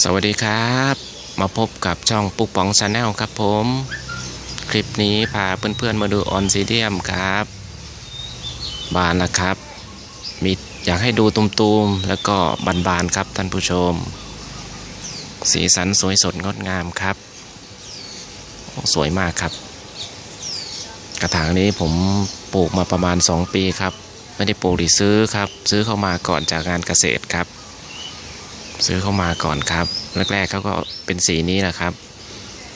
สวัสดีครับ มาพบกับช่องปุ๊กป๋องชาแนลครับผม คลิปนี้พาเพื่อนๆมาดูออนซีเดียมครับ บานนะครับ มีอยากให้ดูตุมๆ แล้วก็บานๆ ครับท่านผู้ชม สีสันสวยสดงดงามครับ สวยมากครับ กระถางนี้ผมปลูกมาประมาณ 2 ปีครับ ไม่ได้ปลูกหรือซื้อครับ ซื้อเข้ามาก่อนจากงานเกษตรครับ ซื้อเข้ามาก่อนครับ แรกๆเขาก็เป็นสีนี้แหละครับ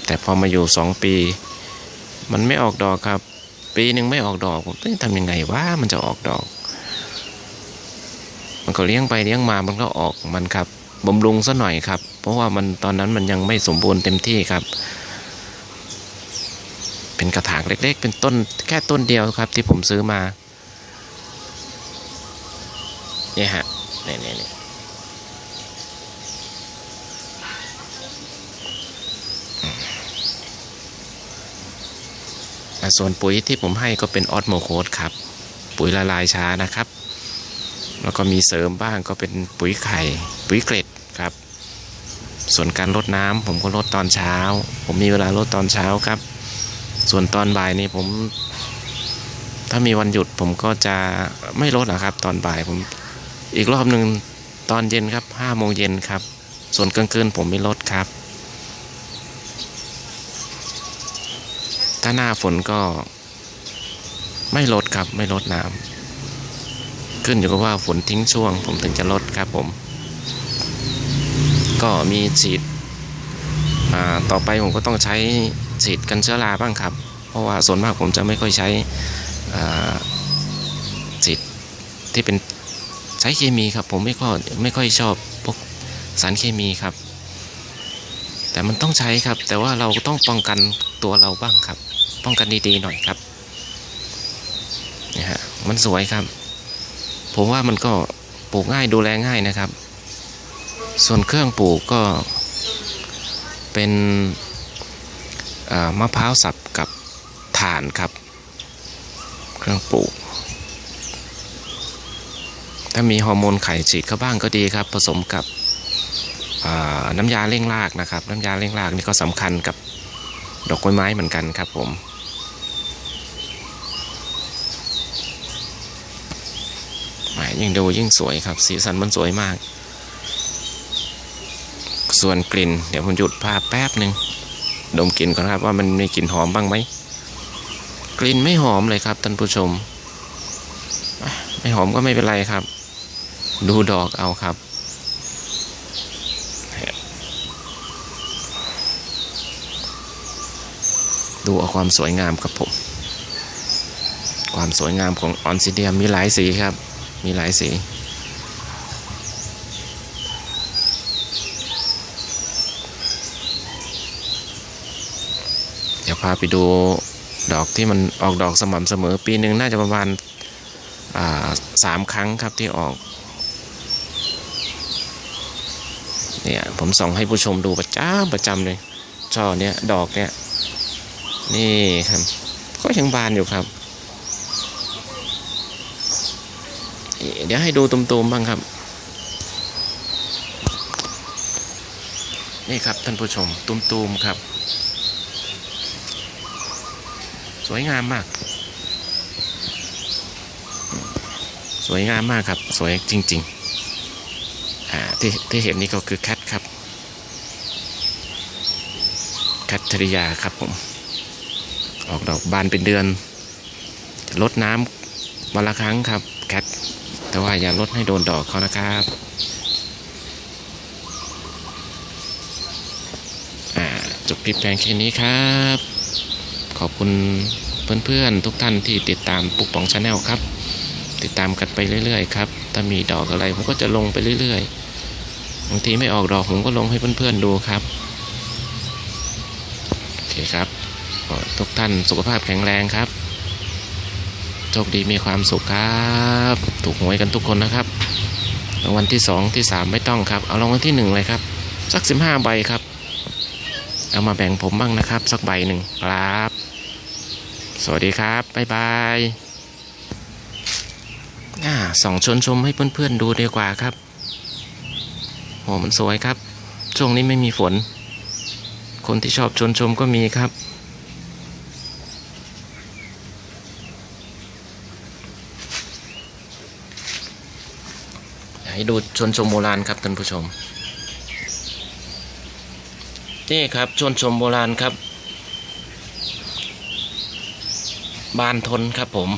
แต่พอมาอยู่สองปี มันไม่ออกดอกครับ ปีหนึ่งไม่ออกดอกผมต้องทำยังไงว่ามันจะออกดอก มันก็เลี้ยงไปเลี้ยงมามันก็ออกมันครับบำรุงซะหน่อยครับ เพราะว่ามันตอนนั้นมันยังไม่สมบูรณ์เต็มที่ครับ เป็นกระถางเล็ก ๆ เป็นต้นแค่ต้นเดียวครับ ที่ผมซื้อมาเนี่ยฮะเนี่ยเนี่ยเนี่ย อะ ส่วนปุ๋ยที่ผมให้ก็เป็นออสโมโคดครับ ปุ๋ยละลายช้านะครับ แล้วก็มีเสริมบ้างก็เป็นปุ๋ยไข่ ปุ๋ยเกล็ดครับ ส่วนการลดน้ำผมก็ลดตอนเช้า ผมมีเวลาลดตอนเช้าครับ ส่วนตอนบ่ายนี่ผม ถ้ามีวันหยุดผมก็จะไม่ลดนะครับ ตอนบ่ายผมอีกรอบหนึ่งตอนเย็นครับห้าโมงเย็นครับ ส่วนกลางคืนผมไม่ลดครับ ถ้าหน้าฝนก็ไม่ลดครับไม่ลดน้ำขึ้นอยู่กับว่าฝนทิ้งช่วง ผมถึงจะลดครับผม ก็มีฉีดต่อไปผมก็ต้องใช้ฉีดกันเชื้อราบ้างครับ เพราะว่าส่วนมากผมจะไม่ค่อยใช้ฉีดที่เป็นใช้เคมีครับ ผมไม่ค่อยไม่ค่อยชอบพวกสารเคมีครับ แต่มันต้องใช้ครับ แต่ว่าเราต้องป้องกันตัวเราบ้างครับ ป้องกันดีๆหน่อยครับเนี่ยฮะมันสวยครับ ผมว่ามันก็ปลูกง่ายดูแลง่ายนะครับ ส่วนเครื่องปลูกก็เป็นมะพร้าวสับกับถ่านครับ เครื่องปลูก ถ้ามีฮอร์โมนไข่ฉีดเข้าบ้างก็ดีครับ ผสมกับ น้ำยาเร่งรากนะครับ น้ำยาเร่งรากนี่ก็สำคัญกับดอกกล้วยไม้เหมือนกันครับผมยิ่งดูยิ่งสวยครับ สีสันมันสวยมาก ส่วนกลิ่น เดี๋ยวผมหยุดภาพแป๊บหนึ่งดมกลิ่นก่อนครับว่ามันมีกลิ่นหอมบ้างไหมกลิ่นไม่หอมเลยครับท่านผู้ชม ไม่หอมก็ไม่เป็นไรครับ ดูดอกเอาครับ ดูเอาความสวยงามครับผม ความสวยงามของออนซิเดียมมีหลายสีครับ มีหลายสีเดี๋ยวพาไปดูดอกที่มันออกดอกสม่ำเสมอปีหนึ่งน่าจะประมาณสามครั้งครับที่ออกเนี่ยผมส่องให้ผู้ชมดูประจำประจำเลยช่อเนี้ยดอกเนี้ย นี่ครับ ก็ยังบานอยู่ครับ เดี๋ยวให้ดูตุ่มๆบ้างครับ นี่ครับท่านผู้ชมตุ่มๆครับ สวยงามมาก สวยงามมากครับ สวยจริง ๆ อ่าที่ที่เห็นนี่ก็คือแคทครับแคทธริยาครับผม ออกดอกบานเป็นเดือนลดน้ำวันละครั้งครับแคทแต่ว่าอย่าลดให้โดนดอกเขานะครับจบคลิปแพงแค่นี้ครับ ขอบคุณเพื่อนๆทุกท่านที่ติดตามปุกป่องชาแนลครับ ติดตามกันไปเรื่อย ๆ ครับ ถ้ามีดอกอะไรผมก็จะลงไปเรื่อยๆบางทีไม่ออกดอกผมก็ลงให้เพื่อนๆดูครับ โอเคครับ ทุกท่านสุขภาพแข็งแรงครับ โชคดีมีความสุขครับ ถูกหวยกันทุกคนนะครับรางวัลที่สองที่สามไม่ต้องครับ เอารางวัลที่หนึ่งเลยครับ สักสิบห้าใบครับ เอามาแบ่งผมบ้างนะครับ สักใบหนึ่งครับ สวัสดีครับ บ๊ายบายอ่าส่องชวนชมให้เพื่อนๆดูดีกว่าครับโอ้มันสวยครับ ช่วงนี้ไม่มีฝน คนที่ชอบชวนชมก็มีครับ ให้ดูชนชมโบราณครับท่านผู้ชม นี่ครับชนชมโบราณครับ บานทนครับผม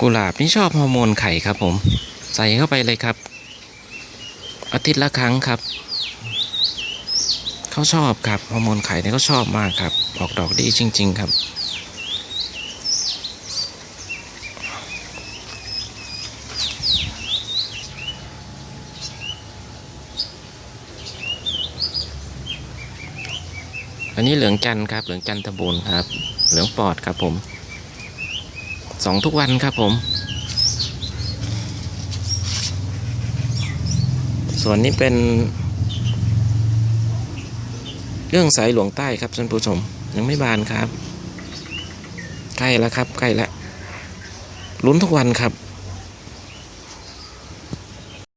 กุหลาบนี่ชอบฮอร์โมนไข่ครับผม ใส่เข้าไปเลยครับ อาทิตย์ละครั้งครับ เขาชอบครับฮอร์โมนไข่เนี่ยเขาชอบมากครับ ออกดอกดีจริง ๆ ครับอันนี้เหลืองจันทร์ครับ เหลืองจันทบูรณ์ครับ เหลืองปอดครับผม สองทุกวันครับผม ส่วนนี้เป็น เรื่องสายหลวงใต้ครับท่านผู้ชมยังไม่บานครับ ใกล้แล้วครับใกล้แล้วลุ้นทุกวันครับ